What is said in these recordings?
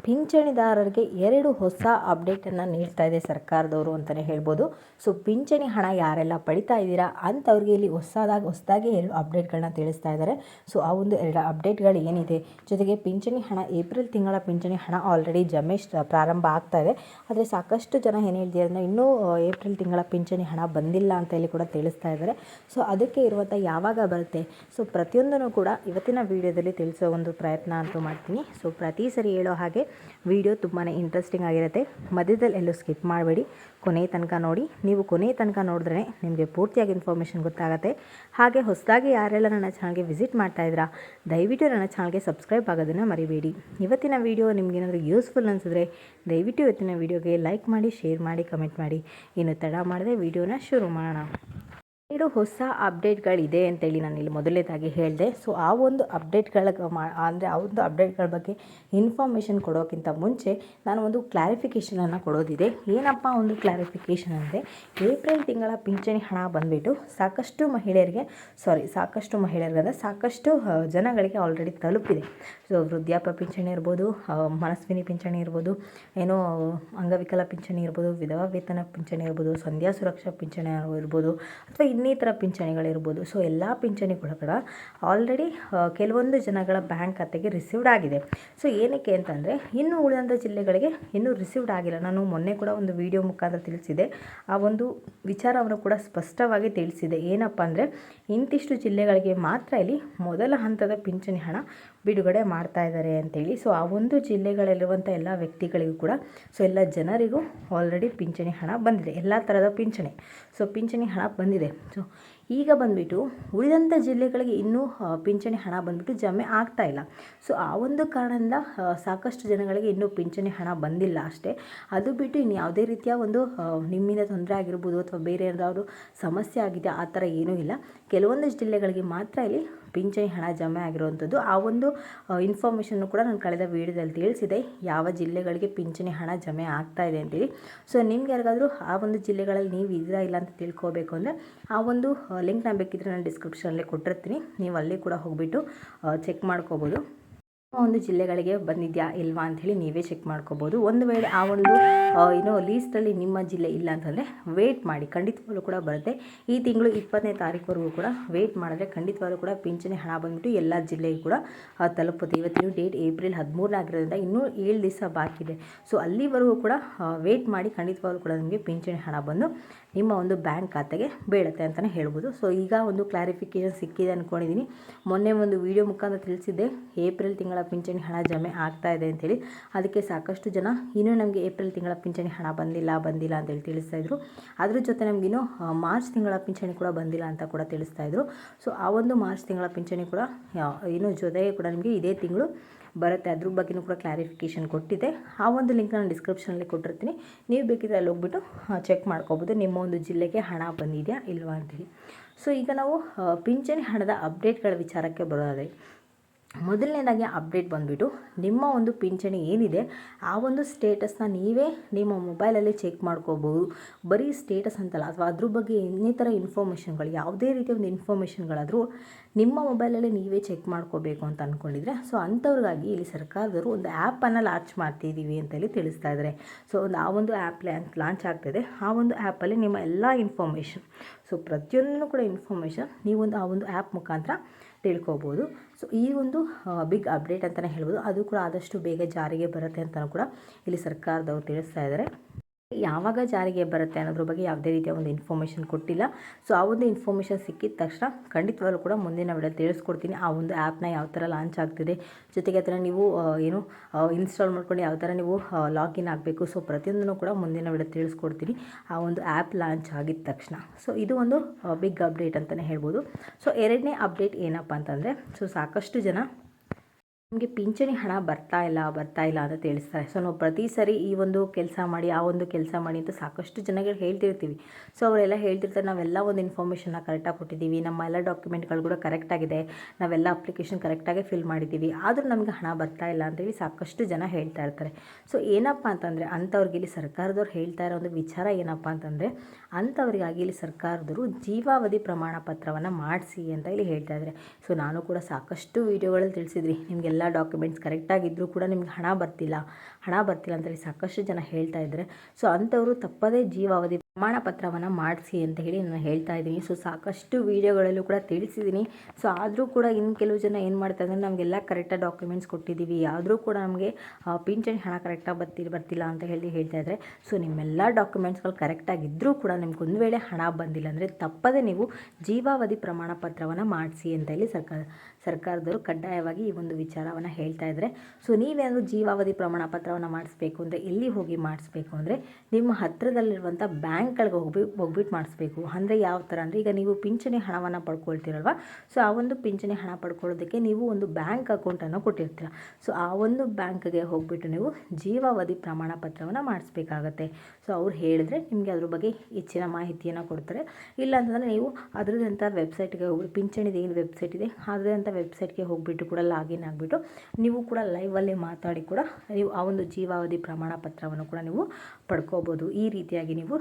ಪಿಂಚಣಿದಾರರಿಗೆ ಎರಡು ಹೊಸ ಅಪ್ಡೇಟನ್ನು ನೀಡ್ತಾ ಇದೆ ಸರ್ಕಾರದವರು ಅಂತಲೇ ಹೇಳ್ಬೋದು. ಸೊ, ಪಿಂಚಣಿ ಹಣ ಯಾರೆಲ್ಲ ಪಡಿತಾ ಇದ್ದೀರಾ ಅಂಥವ್ರಿಗೆ ಇಲ್ಲಿ ಹೊಸದಾಗಿ ಹೊಸದಾಗಿ ಎರಡು ಅಪ್ಡೇಟ್ಗಳನ್ನ ತಿಳಿಸ್ತಾ ಇದ್ದಾರೆ. ಸೊ, ಆ ಒಂದು ಎರಡು ಅಪ್ಡೇಟ್ಗಳು ಏನಿದೆ? ಜೊತೆಗೆ ಪಿಂಚಣಿ ಹಣ, ಏಪ್ರಿಲ್ ತಿಂಗಳ ಪಿಂಚಣಿ ಹಣ ಆಲ್ರೆಡಿ ಜಮೆ ಪ್ರಾರಂಭ ಆಗ್ತಾ ಇದೆ. ಆದರೆ ಸಾಕಷ್ಟು ಜನ ಏನು ಹೇಳ್ತಿದ್ದಾರೆ ಅಂದರೆ ಇನ್ನೂ ಏಪ್ರಿಲ್ ತಿಂಗಳ ಪಿಂಚಣಿ ಹಣ ಬಂದಿಲ್ಲ ಅಂತ ಇಲ್ಲಿ ಕೂಡ ತಿಳಿಸ್ತಾ ಇದ್ದಾರೆ. ಸೊ, ಅದಕ್ಕೆ ಇರುವಂಥ ಯಾವಾಗ ಬರುತ್ತೆ? ಸೊ, ಪ್ರತಿಯೊಂದನ್ನು ಕೂಡ ಇವತ್ತಿನ ವಿಡಿಯೋದಲ್ಲಿ ತಿಳಿಸೋ ಒಂದು ಪ್ರಯತ್ನ ಅಂತೂ ಮಾಡ್ತೀನಿ. ಸೊ, ಪ್ರತಿ ಸರಿ ಹೇಳೋ ಹಾಗೆ ವಿಡಿಯೋ ತುಂಬಾ ಇಂಟ್ರೆಸ್ಟಿಂಗ್ ಆಗಿರುತ್ತೆ. ಮಧ್ಯದಲ್ಲಿ ಎಲ್ಲೂ ಸ್ಕಿಪ್ ಮಾಡಬೇಡಿ. ಕೊನೆ ತನಕ ನೋಡಿ. ನೀವು ಕೊನೆ ತನಕ ನೋಡಿದ್ರೆ ನಿಮಗೆ ಪೂರ್ತಿಯಾಗಿ ಇನ್ಫಾರ್ಮೇಷನ್ ಗೊತ್ತಾಗುತ್ತೆ. ಹಾಗೆ ಹೊಸದಾಗಿ ಯಾರೆಲ್ಲ ನನ್ನ ಚಾನಲ್ಗೆ ವಿಸಿಟ್ ಮಾಡ್ತಾ ಇದ್ದೀರಾ, ದಯವಿಟ್ಟು ನನ್ನ ಚಾನಲ್ಗೆ ಸಬ್ಸ್ಕ್ರೈಬ್ ಆಗೋದನ್ನು ಮರಿಬೇಡಿ. ಇವತ್ತಿನ ವಿಡಿಯೋ ನಿಮಗೇನಾದರೂ ಯೂಸ್ಫುಲ್ ಅನಿಸಿದ್ರೆ ದಯವಿಟ್ಟು ಇವತ್ತಿನ ವಿಡಿಯೋಗೆ ಲೈಕ್ ಮಾಡಿ ಶೇರ್ ಮಾಡಿ ಕಮೆಂಟ್ ಮಾಡಿ. ಇನ್ನು ತಡ ಮಾಡದೆ ವಿಡಿಯೋನ ಶುರು ಮಾಡೋಣ. ಎರಡು ಹೊಸ ಅಪ್ಡೇಟ್ಗಳಿದೆ ಅಂತೇಳಿ ನಾನು ಇಲ್ಲಿ ಮೊದಲನೇದಾಗಿ ಹೇಳಿದೆ. ಸೊ, ಆ ಒಂದು ಅಪ್ಡೇಟ್ಗಳ ಮಾ, ಅಂದರೆ ಆ ಒಂದು ಅಪ್ಡೇಟ್ಗಳ ಬಗ್ಗೆ ಇನ್ಫಾರ್ಮೇಷನ್ ಕೊಡೋಕ್ಕಿಂತ ಮುಂಚೆ ನಾನು ಒಂದು ಕ್ಲಾರಿಫಿಕೇಷನನ್ನು ಕೊಡೋದಿದೆ. ಏನಪ್ಪ ಒಂದು ಕ್ಲಾರಿಫಿಕೇಷನ್ ಅಂದರೆ, ಏಪ್ರಿಲ್ ತಿಂಗಳ ಪಿಂಚಣಿ ಹಣ ಬಂದುಬಿಟ್ಟು ಸಾಕಷ್ಟು ಮಹಿಳೆಯರಿಗೆ, ಸಾರಿ, ಸಾಕಷ್ಟು ಮಹಿಳೆಯರಿಗೆ ಸಾಕಷ್ಟು ಜನಗಳಿಗೆ ಆಲ್ರೆಡಿ ತಲುಪಿದೆ. ಸೊ, ವೃದ್ಧಾಪ್ಯ ಪಿಂಚಣಿ ಇರ್ಬೋದು ಮನಸ್ವಿನಿ ಪಿಂಚಣಿ ಇರ್ಬೋದು, ಏನೋ ಅಂಗವಿಕಲ ಪಿಂಚಣಿ ಇರ್ಬೋದು, ವಿಧವಾ ವೇತನ ಪಿಂಚಣಿ ಇರ್ಬೋದು, ಸಂಧ್ಯಾ ಸುರಕ್ಷಾ ಪಿಂಚಣಿ ಇರ್ಬೋದು, ಅಥವಾ ಇನ್ನಿತರ ಪಿಂಚಣಿಗಳಿರ್ಬೋದು. ಸೊ ಎಲ್ಲ ಪಿಂಚಣಿಗಳು ಕೂಡ ಆಲ್ರೆಡಿ ಕೆಲವೊಂದು ಜನಗಳ ಬ್ಯಾಂಕ್ ಖಾತೆಗೆ ರಿಸೀವ್ಡ್ ಆಗಿದೆ. ಸೊ ಏನಕ್ಕೆ ಅಂತಂದರೆ, ಇನ್ನು ಉಳಿದಂಥ ಜಿಲ್ಲೆಗಳಿಗೆ ಇನ್ನೂ ರಿಸೀವ್ಡ್ ಆಗಿಲ್ಲ. ನಾನು ಮೊನ್ನೆ ಕೂಡ ಒಂದು ವಿಡಿಯೋ ಮುಖಾಂತರ ತಿಳಿಸಿದೆ. ಆ ಒಂದು ವಿಚಾರವನ್ನು ಕೂಡ ಸ್ಪಷ್ಟವಾಗಿ ತಿಳಿಸಿದೆ. ಏನಪ್ಪ ಅಂದರೆ, ಇಂತಿಷ್ಟು ಜಿಲ್ಲೆಗಳಿಗೆ ಮಾತ್ರ ಇಲ್ಲಿ ಮೊದಲ ಹಂತದ ಪಿಂಚಣಿ ಹಣ ಬಿಡುಗಡೆ ಮಾಡ್ತಾ ಇದ್ದಾರೆ ಅಂತೇಳಿ. ಸೊ ಆ ಒಂದು ಜಿಲ್ಲೆಗಳಲ್ಲಿರುವಂಥ ಎಲ್ಲ ವ್ಯಕ್ತಿಗಳಿಗೂ ಕೂಡ ಸೊ ಎಲ್ಲ ಜನರಿಗೂ ಆಲ್ರೆಡಿ ಪಿಂಚಣಿ ಹಣ ಬಂದಿದೆ. ಎಲ್ಲ ಥರದ ಪಿಂಚಣಿ. ಸೊ ಪಿಂಚಣಿ ಹಣ ಬಂದಿದೆ. ಸೊ ಈಗ ಬಂದುಬಿಟ್ಟು ಉಳಿದಂಥ ಜಿಲ್ಲೆಗಳಿಗೆ ಇನ್ನೂ ಪಿಂಚಣಿ ಹಣ ಬಂದುಬಿಟ್ಟು ಜಮೆ ಆಗ್ತಾ ಇಲ್ಲ. ಸೊ, ಆ ಒಂದು ಕಾರಣದಿಂದ ಸಾಕಷ್ಟು ಜನಗಳಿಗೆ ಇನ್ನೂ ಪಿಂಚಣಿ ಹಣ ಬಂದಿಲ್ಲ ಅಷ್ಟೇ. ಅದು ಬಿಟ್ಟು ಇನ್ನು ಯಾವುದೇ ರೀತಿಯ ಒಂದು ನಿಮ್ಮಿಂದ ತೊಂದರೆ ಆಗಿರ್ಬೋದು ಅಥವಾ ಬೇರೆ ಯಾವ್ದಾದ್ರು ಸಮಸ್ಯೆ ಆಗಿದೆ, ಆ ಥರ ಏನೂ ಇಲ್ಲ. ಕೆಲವೊಂದು ಜಿಲ್ಲೆಗಳಿಗೆ ಮಾತ್ರ ಇಲ್ಲಿ ಪಿಂಚಣಿ ಹಣ ಜಮೆ ಆಗಿರುವಂಥದ್ದು, ಆ ಒಂದು ಇನ್ಫಾರ್ಮೇಷನ್ನು ಕೂಡ ನಾನು ಕಳೆದ ವೀಡಿಯೋದಲ್ಲಿ ತಿಳಿಸಿದೆ. ಯಾವ ಜಿಲ್ಲೆಗಳಿಗೆ ಪಿಂಚಣಿ ಹಣ ಜಮೆ ಆಗ್ತಾ ಇದೆ ಅಂತೇಳಿ. ಸೊ ನಿಮ್ಗೆ ಯಾರಿಗಾದರೂ ಆ ಒಂದು ಜಿಲ್ಲೆಗಳಲ್ಲಿ ನೀವು ಇದ್ದೀರಾ ಇಲ್ಲ ಅಂತ ತಿಳ್ಕೋಬೇಕು ಅಂದರೆ, ಆ ಒಂದು ಲಿಂಕ್ ನಾನು ಬೇಕಿದ್ರೆ ನಾನು ಡಿಸ್ಕ್ರಿಪ್ಷನಲ್ಲಿ ಕೊಟ್ಟಿರ್ತೀನಿ. ನೀವು ಅಲ್ಲಿ ಕೂಡ ಹೋಗಿಬಿಟ್ಟು ಚೆಕ್ ಮಾಡ್ಕೋಬೋದು. ಒಂದು ಜಿಲ್ಲೆಗಳಿಗೆ ಬಂದಿದೆಯಾ ಇಲ್ವಾ ಅಂಥೇಳಿ ನೀವೇ ಚೆಕ್ ಮಾಡ್ಕೋಬೋದು. ಒಂದು ವೇಳೆ ಆ ಒಂದು ಏನೋ ಲೀಸ್ಟಲ್ಲಿ ನಿಮ್ಮ ಜಿಲ್ಲೆ ಇಲ್ಲ ಅಂತಂದರೆ ವೇಟ್ ಮಾಡಿ. ಖಂಡಿತವಾಗ್ಲೂ ಕೂಡ ಬರುತ್ತೆ. ಈ ತಿಂಗಳು ಇಪ್ಪತ್ತನೇ ತಾರೀಕುವರೆಗೂ ಕೂಡ ವೇಟ್ ಮಾಡಿದ್ರೆ ಖಂಡಿತವಾಗ್ಲೂ ಕೂಡ ಪಿಂಚಣಿ ಹಣ ಬಂದ್ಬಿಟ್ಟು ಎಲ್ಲ ಜಿಲ್ಲೆಗೂ ಕೂಡ ತಲುಪುತ್ತೆ. ಇವತ್ತಿನ ಡೇಟ್ ಏಪ್ರಿಲ್ ಹದಿಮೂರನೇ ಆಗಿರೋದ್ರಿಂದ ಇನ್ನೂ ಏಳು ದಿವಸ ಬಾಕಿ ಇದೆ. ಸೊ ಅಲ್ಲಿವರೆಗೂ ಕೂಡ ವೇಟ್ ಮಾಡಿ ಖಂಡಿತವಾಗ್ಲೂ ಕೂಡ ನಿಮಗೆ ಪಿಂಚಣಿ ಹಣ ಬಂದು ನಿಮ್ಮ ಒಂದು ಬ್ಯಾಂಕ್ ಖಾತೆಗೆ ಬೀಳುತ್ತೆ ಅಂತಲೇ ಹೇಳ್ಬೋದು. ಸೊ ಈಗ ಒಂದು ಕ್ಲಾರಿಫಿಕೇಷನ್ ಸಿಕ್ಕಿದೆ ಅಂದ್ಕೊಂಡಿದ್ದೀನಿ ಮೊನ್ನೆ ಒಂದು ವಿಡಿಯೋ ಮುಖಾಂತರ ತಿಳಿಸಿದ್ದೆ. ಏಪ್ರಿಲ್ ತಿಂಗಳ ಪಿಂಚಣಿ ಹಣ ಜಮೆ ಆಗ್ತಾ ಇದೆ ಅಂತೇಳಿ. ಅದಕ್ಕೆ ಸಾಕಷ್ಟು ಜನ ಇನ್ನೂ ನಮಗೆ ಏಪ್ರಿಲ್ ತಿಂಗಳ ಪಿಂಚಣಿ ಹಣ ಬಂದಿಲ್ಲ ಬಂದಿಲ್ಲ ಅಂತೇಳಿ ತಿಳಿಸ್ತಾ ಇದ್ರು. ಅದ್ರ ಜೊತೆ ನಮಗಿನ್ನೂ ಮಾರ್ಚ್ ತಿಂಗಳ ಪಿಂಚಣಿ ಕೂಡ ಬಂದಿಲ್ಲ ಅಂತ ಕೂಡ ತಿಳಿಸ್ತಾ ಇದ್ರು. ಸೊ, ಆ ಒಂದು ಮಾರ್ಚ್ ತಿಂಗಳ ಪಿಂಚಣಿ ಕೂಡ ಇನ್ನು ಜೊತೆಗೆ ಕೂಡ ನಿಮಗೆ ಇದೇ ತಿಂಗಳು ಬರುತ್ತೆ. ಅದ್ರ ಬಗ್ಗೆನೂ ಕೂಡ ಕ್ಲಾರಿಫಿಕೇಷನ್ ಕೊಟ್ಟಿದೆ. ಆ ಒಂದು ಲಿಂಕ್ ನಾನು ಡಿಸ್ಕ್ರಿಪ್ಷನಲ್ಲಿ ಕೊಟ್ಟಿರ್ತೀನಿ. ನೀವು ಬೇಕಿದ್ರೆ ಅಲ್ಲಿ ಹೋಗ್ಬಿಟ್ಟು ಚೆಕ್ ಮಾಡ್ಕೋಬೋದು. ನಿಮ್ಮ ಒಂದು ಜಿಲ್ಲೆಗೆ ಹಣ ಬಂದಿದೆಯಾ ಇಲ್ವಾ ಅಂತೇಳಿ. ಸೊ, ಈಗ ನಾವು ಪಿಂಚಣಿ ಹಣದ ಅಪ್ಡೇಟ್ಗಳ ವಿಚಾರಕ್ಕೆ ಬರೋದಾದರೆ ಮೊದಲನೇದಾಗಿ ಅಪ್ಡೇಟ್ ಬಂದುಬಿಟ್ಟು ನಿಮ್ಮ ಒಂದು ಪಿಂಚಣಿ ಏನಿದೆ, ಆ ಒಂದು ಸ್ಟೇಟಸ್ನ ನೀವೇ ನಿಮ್ಮ ಮೊಬೈಲಲ್ಲಿ ಚೆಕ್ ಮಾಡ್ಕೋಬೋದು. ಬರೀ ಸ್ಟೇಟಸ್ ಅಂತಲ್ಲ, ಅಥವಾ ಅದ್ರ ಬಗ್ಗೆ ಇನ್ನಿತರ ಇನ್ಫಾರ್ಮೇಷನ್ಗಳು ಯಾವುದೇ ರೀತಿಯ ಒಂದು ಇನ್ಫಾರ್ಮೇಷನ್ಗಳಾದರೂ ನಿಮ್ಮ ಮೊಬೈಲಲ್ಲಿ ನೀವೇ ಚೆಕ್ ಮಾಡ್ಕೋಬೇಕು ಅಂತ ಅಂದ್ಕೊಂಡಿದ್ರೆ ಸೊ ಅಂಥವ್ರಿಗಾಗಿ ಇಲ್ಲಿ ಸರ್ಕಾರದವರು ಒಂದು ಆ್ಯಪನ್ನು ಲಾಂಚ್ ಮಾಡ್ತಿದ್ದೀವಿ ಅಂತೇಳಿ ತಿಳಿಸ್ತಾ ಇದ್ದಾರೆ ಸೊ ಒಂದು ಆ ಒಂದು ಆ್ಯಪ್ ಲಾಂಚ್ ಆಗ್ತಿದೆ. ಆ ಒಂದು ಆ್ಯಪಲ್ಲಿ ನಿಮ್ಮ ಎಲ್ಲ ಇನ್ಫಾರ್ಮೇಷನ್ ಸೊ ಪ್ರತಿಯೊಂದನ್ನು ಕೂಡ ಇನ್ಫಾರ್ಮೇಷನ್ ನೀವೊಂದು ಆ ಒಂದು ಆ್ಯಪ್ ಮುಖಾಂತರ ತಿಳ್ಕೊಬೋದು. ಸೊ ಈ ಒಂದು ಬಿಗ್ ಅಪ್ಡೇಟ್ ಅಂತಲೇ ಹೇಳ್ಬೋದು. ಅದು ಕೂಡ ಆದಷ್ಟು ಬೇಗ ಜಾರಿಗೆ ಬರುತ್ತೆ ಅಂತಲೂ ಕೂಡ ಇಲ್ಲಿ ಸರ್ಕಾರದವರು ತಿಳಿಸ್ತಾ ಇದ್ದಾರೆ. ಯಾವಾಗ ಜಾರಿಗೆ ಬರುತ್ತೆ ಅನ್ನೋದ್ರ ಬಗ್ಗೆ ಯಾವುದೇ ರೀತಿಯ ಒಂದು ಇನ್ಫಾರ್ಮೇಷನ್ ಕೊಟ್ಟಿಲ್ಲ. ಸೊ ಆ ಒಂದು ಇನ್ಫಾರ್ಮೇಷನ್ ಸಿಕ್ಕಿದ ತಕ್ಷಣ ಖಂಡಿತವಾಗ್ಲೂ ಕೂಡ ಮುಂದಿನ ವಿಡಿಯೋ ತಿಳಿಸ್ಕೊಡ್ತೀನಿ. ಆ ಒಂದು ಆ್ಯಪ್ನ ಯಾವ ಥರ ಲಾಂಚ್ ಆಗ್ತಿದೆ. ಜೊತೆಗೆ ಅದನ್ನು ನೀವು ಏನು ಇನ್ಸ್ಟಾಲ್ ಮಾಡ್ಕೊಂಡು ಯಾವ ಥರ ನೀವು ಲಾಗಿನ್ ಆಗಬೇಕು. ಸೊ ಪ್ರತಿಯೊಂದನ್ನು ಕೂಡ ಮುಂದಿನ ವಿಡಿಯೋ ತಿಳಿಸ್ಕೊಡ್ತೀನಿ. ಆ ಒಂದು ಆ್ಯಪ್ ಲಾಂಚ್ ಆಗಿದ ತಕ್ಷಣ. ಸೊ ಇದು ಒಂದು ಬಿಗ್ ಅಪ್ಡೇಟ್ ಅಂತಲೇ ಹೇಳ್ಬೋದು. ಸೊ ಎರಡನೇ ಅಪ್ಡೇಟ್ ಏನಪ್ಪ ಅಂತಂದರೆ ಸೊ ಸಾಕಷ್ಟು ಜನ ನಮಗೆ ಪಿಂಚಣಿ ಹಣ ಬರ್ತಾ ಇಲ್ಲ ಬರ್ತಾ ಇಲ್ಲ ಅಂತ ತಿಳಿಸ್ತಾರೆ. ಸೊ ನಾವು ಪ್ರತಿ ಸರಿ ಈ ಒಂದು ಕೆಲಸ ಮಾಡಿ, ಆ ಒಂದು ಕೆಲಸ ಮಾಡಿ ಅಂತ ಸಾಕಷ್ಟು ಜನಗಳು ಹೇಳ್ತಿರ್ತೀವಿ. ಸೊ ಅವರೆಲ್ಲ ಹೇಳ್ತಿರ್ತಾರೆ, ನಾವೆಲ್ಲ ಒಂದು ಇನ್ಫಾರ್ಮೇಷನ್ನ ಕರೆಕ್ಟಾಗಿ ಕೊಟ್ಟಿದ್ದೀವಿ. ನಮ್ಮ ಎಲ್ಲ ಡಾಕ್ಯುಮೆಂಟ್ಗಳು ಕೂಡ ಕರೆಕ್ಟಾಗಿದೆ ನಾವೆಲ್ಲ ಅಪ್ಲಿಕೇಶನ್ ಕರೆಕ್ಟಾಗಿ ಫಿಲ್ ಮಾಡಿದ್ದೀವಿ. ಆದರೂ ನಮಗೆ ಹಣ ಬರ್ತಾ ಇಲ್ಲ ಅಂತೇಳಿ ಸಾಕಷ್ಟು ಜನ ಹೇಳ್ತಾ ಇರ್ತಾರೆ. ಸೊ ಏನಪ್ಪ ಅಂತಂದರೆ ಅಂಥವ್ರಿಗೆ ಇಲ್ಲಿ ಸರ್ಕಾರದವ್ರು ಹೇಳ್ತಾ ಇರೋ ಒಂದು ವಿಚಾರ ಏನಪ್ಪ ಅಂತಂದರೆ ಅಂಥವ್ರಿಗಾಗಿ ಇಲ್ಲಿ ಸರ್ಕಾರದವರು ಜೀವಾವಧಿ ಪ್ರಮಾಣ ಪತ್ರವನ್ನು ಮಾಡಿಸಿ ಅಂತ ಇಲ್ಲಿ ಹೇಳ್ತಾ ಇದ್ದಾರೆ ಸೊ ನಾನು ಕೂಡ ಸಾಕಷ್ಟು ವೀಡಿಯೋಗಳಲ್ಲಿ ತಿಳಿಸಿದ್ರಿ. ನಿಮಗೆಲ್ಲ ಎಲ್ಲ ಡಾಕ್ಯುಮೆಂಟ್ಸ್ ಕರೆಕ್ಟಾಗಿದ್ದರೂ ಕೂಡ ನಿಮ್ಗೆ ಹಣ ಬರ್ತಿಲ್ಲ. ಹಣ ಬರ್ತಿಲ್ಲ ಅಂತೇಳಿ ಸಾಕಷ್ಟು ಜನ ಹೇಳ್ತಾ ಇದ್ದಾರೆ. ಸೊ ಅಂಥವರು ತಪ್ಪದೇ ಜೀವಾವಧಿ ಪ್ರಮಾಣ ಪತ್ರವನ್ನು ಮಾಡಿಸಿ ಅಂತ ಹೇಳಿ ನಾನು ಹೇಳ್ತಾ ಇದ್ದೀನಿ. ಸೊ ಸಾಕಷ್ಟು ವೀಡಿಯೋಗಳಲ್ಲೂ ಕೂಡ ತಿಳಿಸಿದ್ದೀನಿ. ಸೊ ಆದರೂ ಕೂಡ ಇನ್ನು ಕೆಲವು ಜನ ಏನು ಮಾಡ್ತಾ ಇದ್ದಾರೆ ನಮಗೆಲ್ಲ ಕರೆಕ್ಟಾಗಿ ಡಾಕ್ಯುಮೆಂಟ್ಸ್ ಕೊಟ್ಟಿದ್ದೀವಿ. ಆದರೂ ಕೂಡ ನಮಗೆ ಪಿಂಚಣಿ ಹಣ ಕರೆಕ್ಟಾಗಿ ಬರ್ತಿ, ಬರ್ತಿಲ್ಲ ಅಂತ ಹೇಳಿ ಹೇಳ್ತಾ ಇದ್ದಾರೆ ಸೊ ನಿಮ್ಮೆಲ್ಲ ಡಾಕ್ಯುಮೆಂಟ್ಸ್ಗಳು ಕರೆಕ್ಟಾಗಿದ್ದರೂ ಕೂಡ ನಿಮ್ಗೆ ಒಂದು ವೇಳೆ ಹಣ ಬಂದಿಲ್ಲ ಅಂದರೆ ತಪ್ಪದೇ ನೀವು ಜೀವಾವಧಿ ಪ್ರಮಾಣ ಪತ್ರವನ್ನು ಮಾಡಿಸಿ ಅಂತ ಹೇಳಿ ಸರ್ಕಾರ, ಸರ್ಕಾರದವರು ಕಡ್ಡಾಯವಾಗಿ ಈ ಒಂದು ವಿಚಾರವನ್ನು ಹೇಳ್ತಾ ಇದ್ದಾರೆ ಸೊ ನೀವೇನಾದರೂ ಜೀವಾವಧಿ ಪ್ರಮಾಣ ಪತ್ರವನ್ನು ಮಾಡಿಸ್ಬೇಕು ಅಂದರೆ, ಎಲ್ಲಿ ಹೋಗಿ ಮಾಡಿಸ್ಬೇಕು ಅಂದರೆ, ನಿಮ್ಮ ಹತ್ತಿರದಲ್ಲಿರುವಂಥ ಬ್ಯಾಂಕ್ಗಳಿಗೆ ಹೋಗಿ ಹೋಗ್ಬಿಟ್ಟು ಮಾಡಿಸ್ಬೇಕು. ಅಂದರೆ ಯಾವ ಥರ? ಅಂದರೆ ಈಗ ನೀವು ಪಿಂಚಣಿ ಹಣವನ್ನು ಪಡ್ಕೊಳ್ತೀರಲ್ವ? ಸೊ, ಆ ಒಂದು ಪಿಂಚಣಿ ಹಣ ಪಡ್ಕೊಳ್ಳೋದಕ್ಕೆ ನೀವು ಒಂದು ಬ್ಯಾಂಕ್ ಅಕೌಂಟನ್ನು ಕೊಟ್ಟಿರ್ತೀರ. ಸೊ, ಆ ಒಂದು ಬ್ಯಾಂಕ್ಗೆ ಹೋಗ್ಬಿಟ್ಟು ನೀವು ಜೀವಾವಧಿ ಪ್ರಮಾಣ ಪತ್ರವನ್ನು ಮಾಡಿಸ್ಬೇಕಾಗತ್ತೆ. ಸೊ, ಅವ್ರು ಹೇಳಿದ್ರೆ ನಿಮಗೆ ಅದ್ರ ಬಗ್ಗೆ ಹೆಚ್ಚಿನ ಮಾಹಿತಿಯನ್ನು ಕೊಡ್ತಾರೆ. ಇಲ್ಲ ಅಂತಂದರೆ ನೀವು ಅದರದಂಥ ವೆಬ್ಸೈಟ್ಗೆ ಹೋಗಿ ಪಿಂಚಣಿದು ಏನು ವೆಬ್ಸೈಟ್ ಇದೆ ಅದರಂಥ ವೆಬ್ಸೈಟ್ಗೆ ಹೋಗಿಬಿಟ್ಟು ಕೂಡ ಲಾಗಿನ್ ಆಗಿಬಿಟ್ಟು ನೀವು ಕೂಡ ಲೈವಲ್ಲೇ ಮಾತಾಡಿ ಕೂಡ ನೀವು ಆ ಒಂದು ಜೀವಾವಧಿ ಪ್ರಮಾಣ ಪತ್ರವನ್ನು ಕೂಡ ನೀವು ಪಡ್ಕೋಬೋದು. ಈ ರೀತಿಯಾಗಿ ನೀವು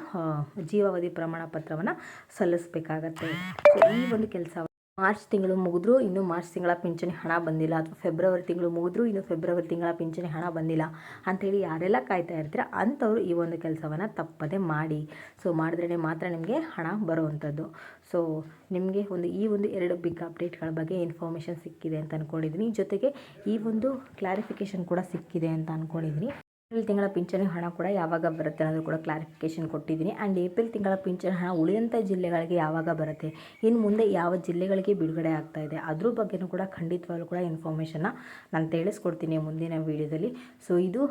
ಜೀವಾವಧಿ ಪ್ರಮಾಣ ಪತ್ರವನ್ನು ಸಲ್ಲಿಸಬೇಕಾಗತ್ತೆ. ಸೊ ಈ ಒಂದು ಕೆಲಸ ಮಾರ್ಚ್ ತಿಂಗಳು ಮುಗಿದ್ರೂ ಇನ್ನೂ ಮಾರ್ಚ್ ತಿಂಗಳ ಪಿಂಚಣಿ ಹಣ ಬಂದಿಲ್ಲ ಅಥವಾ ಫೆಬ್ರವರಿ ತಿಂಗಳು ಮುಗಿದ್ರೂ ಇನ್ನೂ ಫೆಬ್ರವರಿ ತಿಂಗಳ ಪಿಂಚಣಿ ಹಣ ಬಂದಿಲ್ಲ ಅಂಥೇಳಿ ಯಾರೆಲ್ಲ ಕಾಯ್ತಾ ಇರ್ತೀರ ಅಂಥವ್ರು ಈ ಒಂದು ಕೆಲಸವನ್ನು ತಪ್ಪದೆ ಮಾಡಿ. ಸೊ ಮಾಡಿದ್ರೇ ಮಾತ್ರ ನಿಮಗೆ ಹಣ ಬರುವಂಥದ್ದು. ಸೊ ನಿಮಗೆ ಒಂದು ಈ ಒಂದು ಎರಡು ಬಿಗ್ ಅಪ್ಡೇಟ್ಗಳ ಬಗ್ಗೆ ಇನ್ಫಾರ್ಮೇಷನ್ ಸಿಕ್ಕಿದೆ ಅಂತ ಅಂದ್ಕೊಂಡಿದ್ದೀನಿ ಜೊತೆಗೆ ಈ ಒಂದು ಕ್ಲಾರಿಫಿಕೇಷನ್ ಕೂಡ ಸಿಕ್ಕಿದೆ ಅಂತ ಅಂದ್ಕೊಂಡಿದ್ದೀನಿ ಏಪ್ರಿಲ್ ತಿಂಗಳ ಪಿಂಚಣಿ ಹಣ ಕೂಡ ಯಾವಾಗ ಬರುತ್ತೆ ಅನ್ನೋದು ಕೂಡ ಕ್ಲಾರಿಫಿಕೇಷನ್ ಕೊಟ್ಟಿದ್ದೀನಿ. ಆ್ಯಂಡ್ ಏಪ್ರಿಲ್ ತಿಂಗಳ ಪಿಂಚಣಿ ಹಣ ಉಳಿದಂಥ ಜಿಲ್ಲೆಗಳಿಗೆ ಯಾವಾಗ ಬರುತ್ತೆ? ಇನ್ನು ಮುಂದೆ ಯಾವ ಜಿಲ್ಲೆಗಳಿಗೆ ಬಿಡುಗಡೆ ಆಗ್ತಾ ಇದೆ? ಅದ್ರ ಬಗ್ಗೆನೂ ಕೂಡ ಖಂಡಿತವಾಗ್ಲೂ ಕೂಡ ಇನ್ಫಾರ್ಮೇಷನ್ನ ನಾನು ತಿಳಿಸ್ಕೊಡ್ತೀನಿ ಮುಂದಿನ ವೀಡಿಯೋದಲ್ಲಿ. ಸೊ ಇದು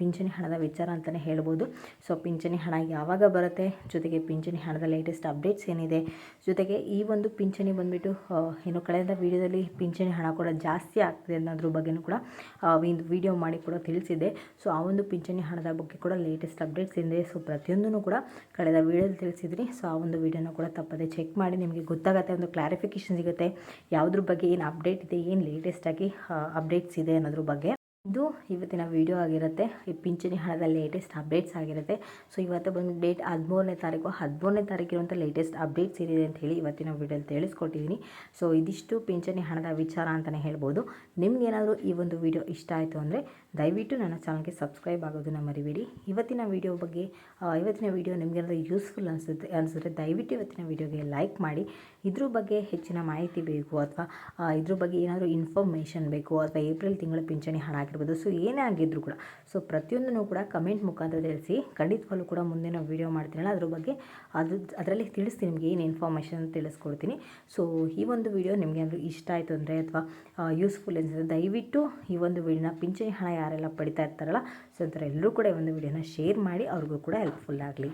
ಪಿಂಚಣಿ ಹಣದ ವಿಚಾರ ಅಂತಲೇ ಹೇಳ್ಬೋದು. ಸೊ ಪಿಂಚಣಿ ಹಣ ಯಾವಾಗ ಬರುತ್ತೆ? ಜೊತೆಗೆ ಪಿಂಚಣಿ ಹಣದ ಲೇಟೆಸ್ಟ್ ಅಪ್ಡೇಟ್ಸ್ ಏನಿದೆ? ಜೊತೆಗೆ ಈ ಒಂದು ಪಿಂಚಣಿ ಬಂದುಬಿಟ್ಟು ಏನು ಕಳೆದ ವೀಡಿಯೋದಲ್ಲಿ ಪಿಂಚಣಿ ಹಣ ಕೂಡ ಜಾಸ್ತಿ ಆಗ್ತಿದೆ ಅನ್ನೋದ್ರ ಬಗ್ಗೆನೂ ಕೂಡ ಒಂದು ವಿಡಿಯೋ ಮಾಡಿ ಕೂಡ ತಿಳಿಸಿದೆ ಸೊ ಆ ಒಂದು ಪಿಂಚಣಿ ಹಣದ ಬಗ್ಗೆ ಕೂಡ ಲೇಟೆಸ್ಟ್ ಅಪ್ಡೇಟ್ಸ್ ಇದೆ. ಸೊ ಪ್ರತಿಯೊಂದನ್ನು ಕೂಡ ಕಳೆದ ವೀಡಿಯೋದಲ್ಲಿ ತಿಳಿಸಿದ್ರಿ. ಸೊ ಆ ಒಂದು ವಿಡಿಯೋನ ಕೂಡ ತಪ್ಪದೆ ಚೆಕ್ ಮಾಡಿ ನಿಮಗೆ ಗೊತ್ತಾಗುತ್ತೆ, ಒಂದು ಕ್ಲಾರಿಫಿಕೇಷನ್ ಸಿಗುತ್ತೆ. ಯಾವುದ್ರ ಬಗ್ಗೆ ಏನು ಅಪ್ಡೇಟ್ ಇದೆ, ಏನು ಲೇಟೆಸ್ಟಾಗಿ ಅಪ್ಡೇಟ್ಸ್ ಇದೆ ಅನ್ನೋದ್ರ ಬಗ್ಗೆ. ಇದು ಇವತ್ತಿನ ವಿಡಿಯೋ ಆಗಿರುತ್ತೆ. ಈ ಪಿಂಚಣಿ ಹಣದ ಲೇಟೆಸ್ಟ್ ಅಪ್ಡೇಟ್ಸ್ ಆಗಿರುತ್ತೆ. ಸೊ ಇವತ್ತು ಬಂದು ಡೇಟ್ ಹದಿಮೂರನೇ ತಾರೀಕು. ಹದಿಮೂರನೇ ತಾರೀಕು ಇರುವಂಥ ಲೇಟೆಸ್ಟ್ ಅಪ್ಡೇಟ್ಸ್ ಏನಿದೆ ಅಂತ ಹೇಳಿ ಇವತ್ತಿನ ವಿಡಿಯೋದಲ್ಲಿ ತಿಳಿಸ್ಕೊಟ್ಟಿದ್ದೀನಿ ಸೊ ಇದಿಷ್ಟು ಪಿಂಚಣಿ ಹಣದ ವಿಚಾರ ಅಂತಲೇ ಹೇಳ್ಬೋದು. ನಿಮ್ಗೇನಾದರೂ ಈ ಒಂದು ವಿಡಿಯೋ ಇಷ್ಟ ಆಯಿತು ಅಂದರೆ ದಯವಿಟ್ಟು ನನ್ನ ಚಾನಲ್ಗೆ ಸಬ್ಸ್ಕ್ರೈಬ್ ಆಗೋದನ್ನು ಮರಿಬೇಡಿ. ಇವತ್ತಿನ ವಿಡಿಯೋ ಬಗ್ಗೆ ಇವತ್ತಿನ ವಿಡಿಯೋ ನಿಮಗೆಲ್ಲ ಯೂಸ್ಫುಲ್ ಅನಿಸುತ್ತೆ ಅನಿಸಿದ್ರೆ ದಯವಿಟ್ಟು ಇವತ್ತಿನ ವಿಡಿಯೋಗೆ ಲೈಕ್ ಮಾಡಿ. ಇದ್ರ ಬಗ್ಗೆ ಹೆಚ್ಚಿನ ಮಾಹಿತಿ ಬೇಕು ಅಥವಾ ಇದ್ರ ಬಗ್ಗೆ ಏನಾದರೂ ಇನ್ಫಾರ್ಮೇಷನ್ ಬೇಕು ಅಥವಾ ಏಪ್ರಿಲ್ ತಿಂಗಳ ಪಿಂಚಣಿ ಹಣ ಆಗಿರ್ಬೋದು. ಸೊ ಏನೇ ಆಗಿದ್ರು ಕೂಡ ಸೊ ಪ್ರತಿಯೊಂದನ್ನು ಕೂಡ ಕಮೆಂಟ್ ಮುಖಾಂತರ ತಿಳಿಸಿ. ಖಂಡಿತವಾಗ್ಲೂ ಕೂಡ ಮುಂದಿನ ವಿಡಿಯೋ ಮಾಡ್ತೀನಲ್ಲ, ಅದ್ರ ಬಗ್ಗೆ ಅದು, ಅದರಲ್ಲಿ ತಿಳಿಸ್ತೀನಿ ನಿಮಗೆ ಏನು ಇನ್ಫಾರ್ಮೇಷನ್ ತಿಳಿಸ್ಕೊಡ್ತೀನಿ. ಸೊ ಈ ಒಂದು ವಿಡಿಯೋ ನಿಮಗೆ ಏನಾದರೂ ಇಷ್ಟ ಆಯಿತು ಅಂದರೆ ಅಥವಾ ಯೂಸ್ಫುಲ್ ಅನಿಸಿದ್ರೆ ದಯವಿಟ್ಟು ಈ ಒಂದು ವೀಡಿಯೋನ ಪಿಂಚಣಿ ಹಣ ಯಾರೆಲ್ಲ ಪಡಿತಾ ಇರ್ತಾರಲ್ಲ, ಸೊ ಒಂಥರ ಎಲ್ಲರೂ ಕೂಡ ಈ ಒಂದು ವಿಡಿಯೋನ ಶೇರ್ ಮಾಡಿ, ಅವ್ರಿಗೂ ಕೂಡ ಹೆಲ್ಪ್ಫುಲ್ ಆಗಲಿ.